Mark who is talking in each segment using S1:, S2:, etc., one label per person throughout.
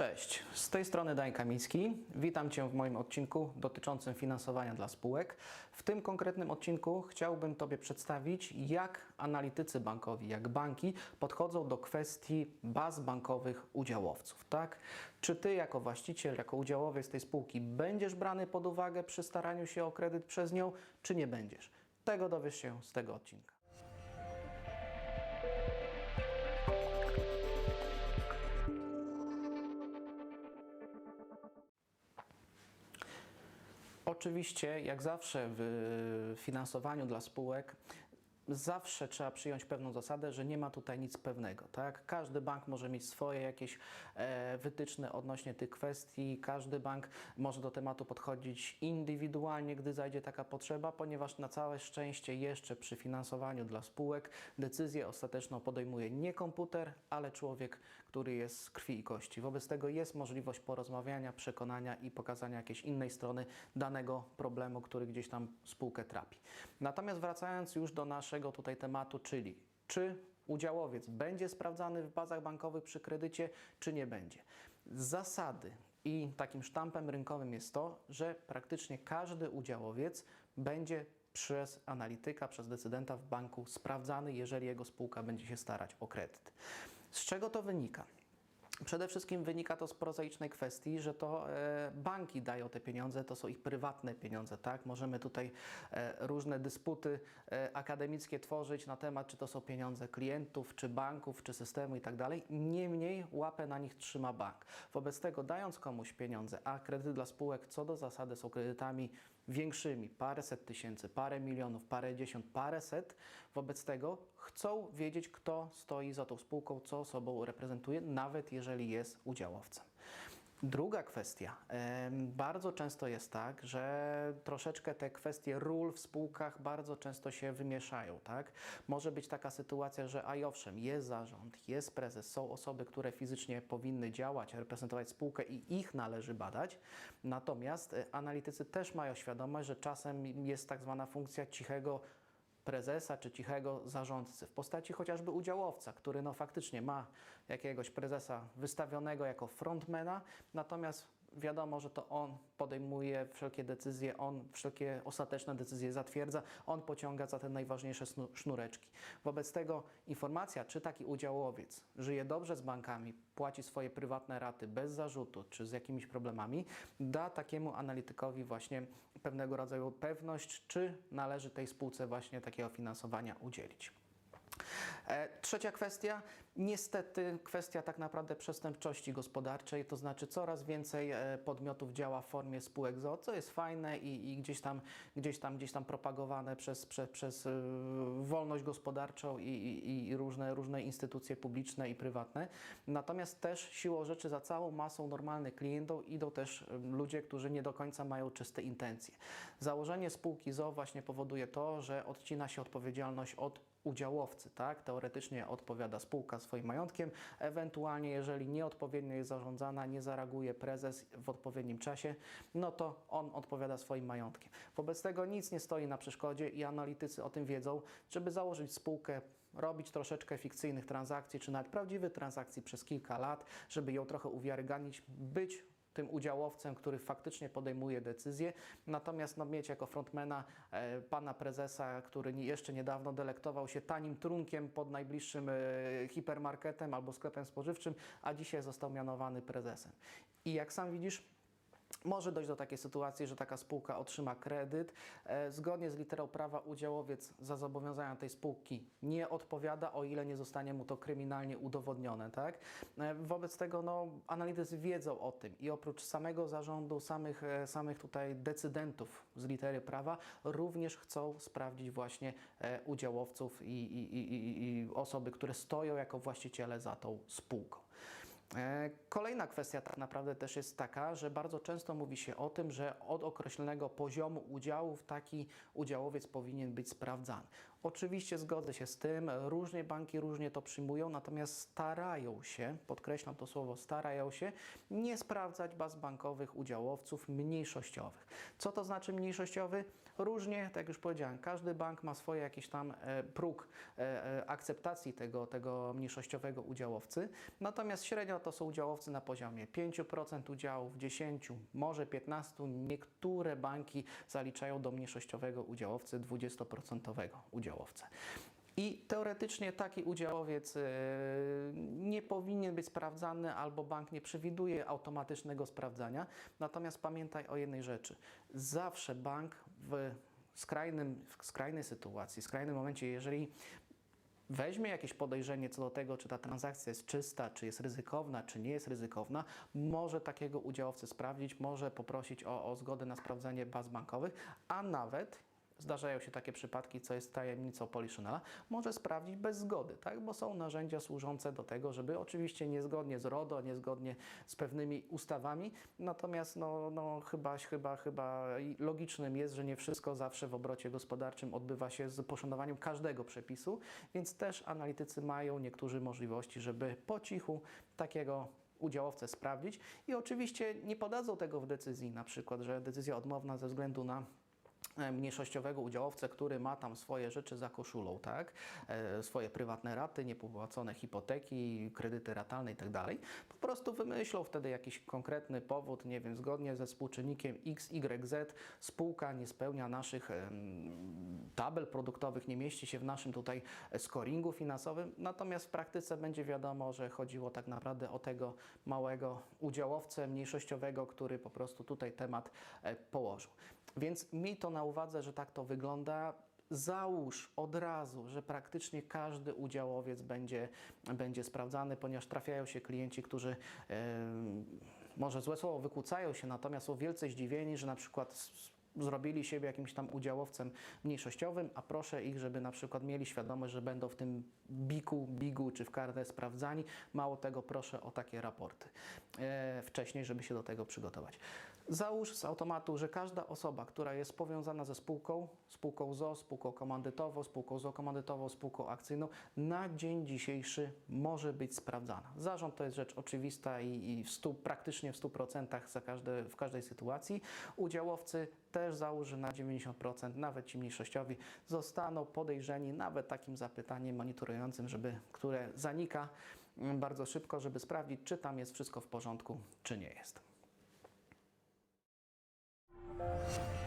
S1: Cześć, z tej strony Daniel Kamiński. Witam Cię w moim odcinku dotyczącym finansowania dla spółek. W tym konkretnym odcinku chciałbym Tobie przedstawić, jak analitycy bankowi, jak banki podchodzą do kwestii baz bankowych udziałowców. Tak? Czy Ty jako właściciel, jako udziałowiec tej spółki będziesz brany pod uwagę przy staraniu się o kredyt przez nią, czy nie będziesz? Tego dowiesz się z tego odcinka. Oczywiście, jak zawsze w finansowaniu dla spółek, zawsze trzeba przyjąć pewną zasadę, że nie ma tutaj nic pewnego. Tak? Każdy bank może mieć swoje jakieś e, wytyczne odnośnie tych kwestii, każdy bank może do tematu podchodzić indywidualnie, gdy zajdzie taka potrzeba, ponieważ na całe szczęście jeszcze przy finansowaniu dla spółek decyzję ostateczną podejmuje nie komputer, ale człowiek, który jest z krwi i kości. Wobec tego jest możliwość porozmawiania, przekonania i pokazania jakiejś innej strony danego problemu, który gdzieś tam spółkę trapi. Natomiast wracając już do naszego tutaj tematu, czyli czy udziałowiec będzie sprawdzany w bazach bankowych przy kredycie, czy nie będzie. Z zasady i takim sztampem rynkowym jest to, że praktycznie każdy udziałowiec będzie przez analityka, przez decydenta w banku sprawdzany, jeżeli jego spółka będzie się starać o kredyt. Z czego to wynika? Przede wszystkim wynika to z prozaicznej kwestii, że to e, banki dają te pieniądze, to są ich prywatne pieniądze, tak? Możemy tutaj e, różne dysputy e, akademickie tworzyć na temat, czy to są pieniądze klientów, czy banków, czy systemu i tak dalej. Niemniej łapę na nich trzyma bank. Wobec tego, dając komuś pieniądze, a kredyty dla spółek co do zasady są kredytami większymi, paręset tysięcy, parę milionów, parę dziesiąt, paręset, wobec tego chcą wiedzieć, kto stoi za tą spółką, co sobą reprezentuje, nawet jeżeli jest udziałowcem. Druga kwestia. Bardzo często jest tak, że troszeczkę te kwestie ról w spółkach bardzo często się wymieszają. Tak? Może być taka sytuacja, że a i owszem, jest zarząd, jest prezes, są osoby, które fizycznie powinny działać, reprezentować spółkę i ich należy badać. Natomiast e, analitycy też mają świadomość, że czasem jest tak zwana funkcja cichego prezesa czy cichego zarządcy w postaci chociażby udziałowca, który no faktycznie ma jakiegoś prezesa wystawionego jako frontmana, natomiast wiadomo, że to on podejmuje wszelkie decyzje, on wszelkie ostateczne decyzje zatwierdza, on pociąga za te najważniejsze sznureczki. Wobec tego informacja, czy taki udziałowiec żyje dobrze z bankami, płaci swoje prywatne raty bez zarzutu, czy z jakimiś problemami, da takiemu analitykowi właśnie pewnego rodzaju pewność, czy należy tej spółce właśnie takiego finansowania udzielić. E, Trzecia kwestia, niestety kwestia tak naprawdę przestępczości gospodarczej, to znaczy coraz więcej e, podmiotów działa w formie spółek ZO, co jest fajne i, i gdzieś, tam, gdzieś, tam, gdzieś tam propagowane przez, przez, e, wolność gospodarczą i, i, i różne, różne instytucje publiczne i prywatne. Natomiast też siłą rzeczy za całą masą normalnych klientów idą też ludzie, którzy nie do końca mają czyste intencje. Założenie spółki ZO właśnie powoduje to, że odcina się odpowiedzialność od udziałowcy, tak? Teoretycznie odpowiada spółka swoim majątkiem, ewentualnie jeżeli nieodpowiednio jest zarządzana, nie zareaguje prezes w odpowiednim czasie, no to on odpowiada swoim majątkiem. Wobec tego nic nie stoi na przeszkodzie i analitycy o tym wiedzą, żeby założyć spółkę, robić troszeczkę fikcyjnych transakcji, czy nawet prawdziwych transakcji przez kilka lat, żeby ją trochę uwiarygadnić, być tym udziałowcem, który faktycznie podejmuje decyzje. Natomiast no, mieć jako frontmana e, pana prezesa, który jeszcze niedawno delektował się tanim trunkiem pod najbliższym e, hipermarketem albo sklepem spożywczym, a dzisiaj został mianowany prezesem. I jak sam widzisz, może dojść do takiej sytuacji, że taka spółka otrzyma kredyt. E, Zgodnie z literą prawa udziałowiec za zobowiązania tej spółki nie odpowiada, o ile nie zostanie mu to kryminalnie udowodnione. Tak? E, Wobec tego no, analitycy wiedzą o tym i oprócz samego zarządu, samych, e, samych tutaj decydentów z litery prawa, również chcą sprawdzić właśnie udziałowców i, i, i- i osoby, które stoją jako właściciele za tą spółką. E, Kolejna kwestia tak naprawdę też jest taka, że bardzo często mówi się o tym, że od określonego poziomu udziałów taki udziałowiec powinien być sprawdzany. Oczywiście zgodzę się z tym, różnie banki różnie to przyjmują, natomiast starają się, podkreślam to słowo, starają się nie sprawdzać baz bankowych udziałowców mniejszościowych. Co to znaczy mniejszościowy? Różnie, tak jak już powiedziałem, każdy bank ma swoje jakiś tam e, próg e, akceptacji tego, tego mniejszościowego udziałowcy, natomiast średnio to są udziałowcy na poziomie 5% udziałów, 10, może 15. Niektóre banki zaliczają do mniejszościowego udziałowcy 20% udziałowcę. I teoretycznie taki udziałowiec e, nie powinien być sprawdzany albo bank nie przewiduje automatycznego sprawdzania. Natomiast pamiętaj o jednej rzeczy. Zawsze bank w skrajnym, w skrajnej sytuacji, w skrajnym momencie, jeżeli weźmie jakieś podejrzenie co do tego, czy ta transakcja jest czysta, czy jest ryzykowna, czy nie jest ryzykowna, może takiego udziałowcę sprawdzić, może poprosić o, o zgodę na sprawdzenie baz bankowych, a nawet zdarzają się takie przypadki, co jest tajemnicą Poliszynela, może sprawdzić bez zgody, tak? bo są narzędzia służące do tego, żeby oczywiście niezgodnie z RODO, niezgodnie z pewnymi ustawami, natomiast no, no, chyba, chyba, chyba logicznym jest, że nie wszystko zawsze w obrocie gospodarczym odbywa się z poszanowaniem każdego przepisu, więc też analitycy mają niektórzy możliwości, żeby po cichu takiego udziałowcę sprawdzić. I oczywiście nie podadzą tego w decyzji, na przykład, że decyzja odmowna ze względu na mniejszościowego udziałowcę, który ma tam swoje rzeczy za koszulą, tak? E, swoje prywatne raty, niepopłacone hipoteki, kredyty ratalne i tak. Po prostu wymyślą wtedy jakiś konkretny powód, nie wiem, zgodnie ze współczynnikiem X, Y, Z spółka nie spełnia naszych tabel produktowych, nie mieści się w naszym tutaj scoringu finansowym, natomiast w praktyce będzie wiadomo, że chodziło tak naprawdę o tego małego udziałowcę mniejszościowego, który po prostu tutaj temat e, położył. Więc miej to na uwadze, że tak to wygląda. Załóż od razu, że praktycznie każdy udziałowiec będzie, będzie sprawdzany, ponieważ trafiają się klienci, którzy em, może złe słowo wykłócają się, natomiast są wielce zdziwieni, że na przykład zrobili siebie jakimś tam udziałowcem mniejszościowym, a proszę ich, żeby na przykład mieli świadomość, że będą w tym biku, bigu czy w kartę sprawdzani. Mało tego, proszę o takie raporty e, wcześniej, żeby się do tego przygotować. Załóż z automatu, że każda osoba, która jest powiązana ze spółką, spółką ZO, spółką komandytową, spółką ZO komandytową, spółką akcyjną, na dzień dzisiejszy może być sprawdzana. Zarząd to jest rzecz oczywista i, i w stu, praktycznie w 100% za każde, w każdej sytuacji. Udziałowcy też załóż, że na 90%, nawet ci mniejszościowi, zostaną podejrzeni nawet takim zapytaniem monitorującym, żeby, które zanika mm, bardzo szybko, żeby sprawdzić, czy tam jest wszystko w porządku, czy nie jest. Thank you.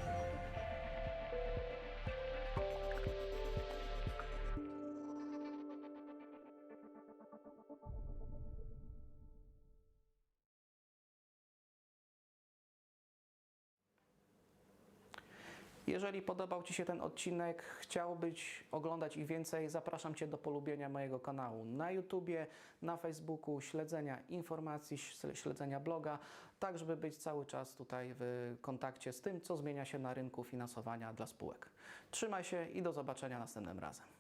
S1: Jeżeli podobał Ci się ten odcinek, chciałbyś oglądać ich więcej, zapraszam Cię do polubienia mojego kanału na YouTubie, na Facebooku, śledzenia informacji, śle- śledzenia bloga, tak żeby być cały czas tutaj w kontakcie z tym, co zmienia się na rynku finansowania dla spółek. Trzymaj się i do zobaczenia następnym razem.